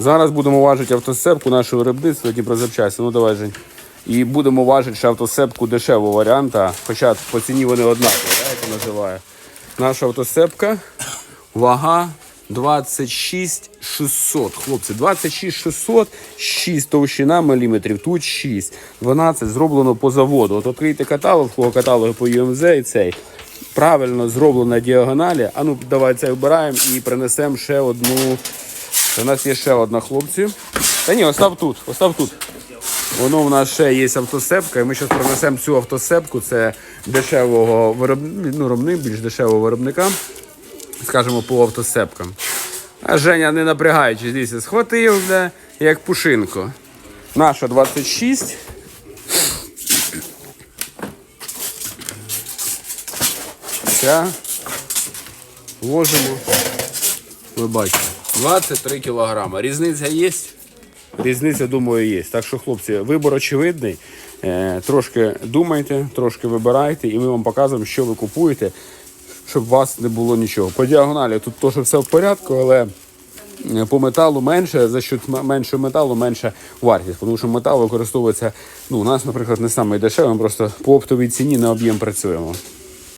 Зараз будемо важити автосепку нашого виробництва Дніпрозапчасті. Ну давай, Жень. І будемо важити ще автосепку дешевого варіанта, хоча по ціні вони однакові, як я називаю. Наша автосепка, вага 26 600. Хлопці, 26 600, 6 товщина міліметрів, тут 6. 12 зроблено по заводу. От відкрийте каталог, кого каталоги по UMZ і цей. Правильно зроблена діагоналі. А ну давай це вбираємо і принесемо ще одну. У нас є ще одна хлопці. Та ні, остав тут, остав тут. Воно в нас ще є автосепка, і ми зараз принесемо цю автосепку. Це дешевого виробника, ну, виробник, більш дешевого виробника, скажімо, по автосепкам. А Женя, не напрягаючись, дивіться, схватив, бля, як пушинку. Наша 26. Ця ложимо. Ви бачите, 23 кілограма. Різниця є? Різниця, думаю, є. Так що, хлопці, вибор очевидний. Е, трошки думайте, трошки вибирайте, і ми вам показуємо, що ви купуєте, щоб у вас не було нічого. По діагоналі тут теж все в порядку, але е, по металу менше, за що менше металу, менша вартість. Тому що метал використовується, ну, у нас, наприклад, не саме дешевий, ми просто по оптовій ціні на об'єм працюємо.